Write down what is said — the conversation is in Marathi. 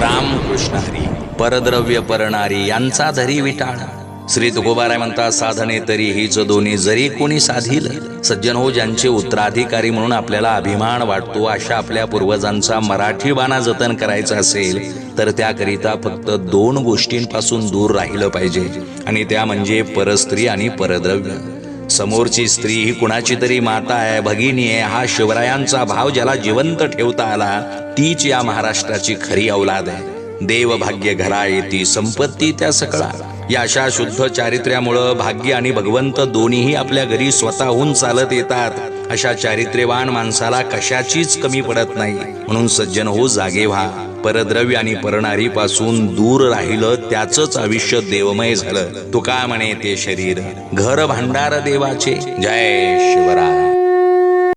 कृष्ण हरी परद्रव्य परणारी यांचा धरी विटाळ श्री तुकोबाराय म्हणतात साधने तरी हीच दोन्ही जरी कोणी साधील सज्जन हो ज्यांचे उत्तराधिकारी म्हणून आपल्याला अभिमान वाटतो अशा आपल्या पूर्वजांचा मराठी बाणा जतन करायचा असेल तर त्याकरिता फक्त दोन गोष्टींपासून दूर राहिलं पाहिजे आणि त्या म्हणजे परस्त्री आणि परद्रव्य. समोरची स्त्री ही कुणाची तरी माता आहे भगिनी आहे. हा शिवरायांचा भाव ज्याला जिवंत ठेवता आला तीच या महाराष्ट्राची खरी अवलाद आहे. देव भाग्य घरा येती संपत्ती त्या सकळा. या अशा शुद्ध चारित्र्यामुळं भाग्य आणि भगवंत दोन्हीही आपल्या घरी स्वतःहून चालत येतात. अशा चारित्र्यवान माणसाला कशाचीच कमी पडत नाही. म्हणून सज्जन हो जागे व्हा. परद्रव्य आणि परणारी पासून दूर राहिलं त्याच आयुष्य देवमय झालं. तुका म्हणे ते शरीर. घर भांडार देवाचे. जय शिवराय.